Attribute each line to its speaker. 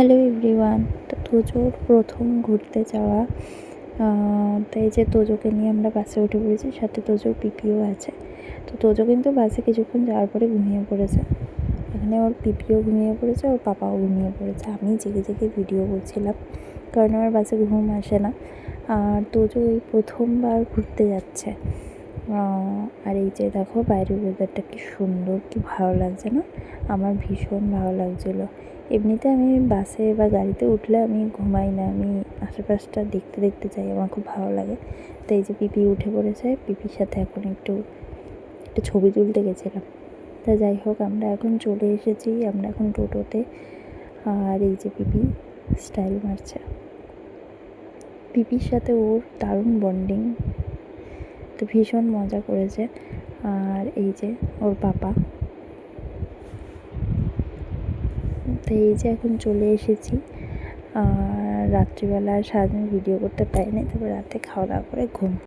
Speaker 1: Hello everyone, তো তোজোর প্রথম ঘুরতে যাওয়া তাই যে তোজোকে নিয়ে আমরা বাসে উঠে পড়েছি, সাথে তোজোর পিপিও আছে। তো তোজো কিন্তু বাসে কিছুক্ষণ যাওয়ার পরে ঘুমিয়ে পড়েছে। এখানে ওর পিপিও ঘুমিয়ে পড়েছে, ওর পাপাও ঘুমিয়ে পড়েছে। আমি জেগে জেগে ভিডিও করছিলাম, কারণ আমার বাসে ঘুম আসে না। আর তোজো এই প্রথমবার ঘুরতে যাচ্ছে। আর এই যে দেখো বাইরের ওয়েদারটা কি সুন্দর, কি ভালো লাগছে না? আমার ভীষণ ভালো লাগছিল। এমনিতে আমি বাসে বা গাড়িতে উঠলে আমি ঘুমাই না, আমি আশেপাশটা দেখতে দেখতে যাই, আমার খুব ভালো লাগে। তো এই যে পিপি উঠে পড়েছে, পিপির সাথে এখন একটু একটু ছবি তুলতে গেছিলাম। তা যাই হোক, আমরা এখন চলে এসেছি, আমরা এখন টোটোতে, আর এই যে পিপি স্টাইল মারছে। পিপির সাথে ওর দারুণ বন্ডিং তো ভীষণ মজা করেছে। আর এই যে ওর পাপা তো এই যে এখন চলে এসেছি। রাত্রিবেলা সারাদিন ভিডিও করতে পারিনি, তারপর রাতে খাওয়া দাওয়া করে ঘুম।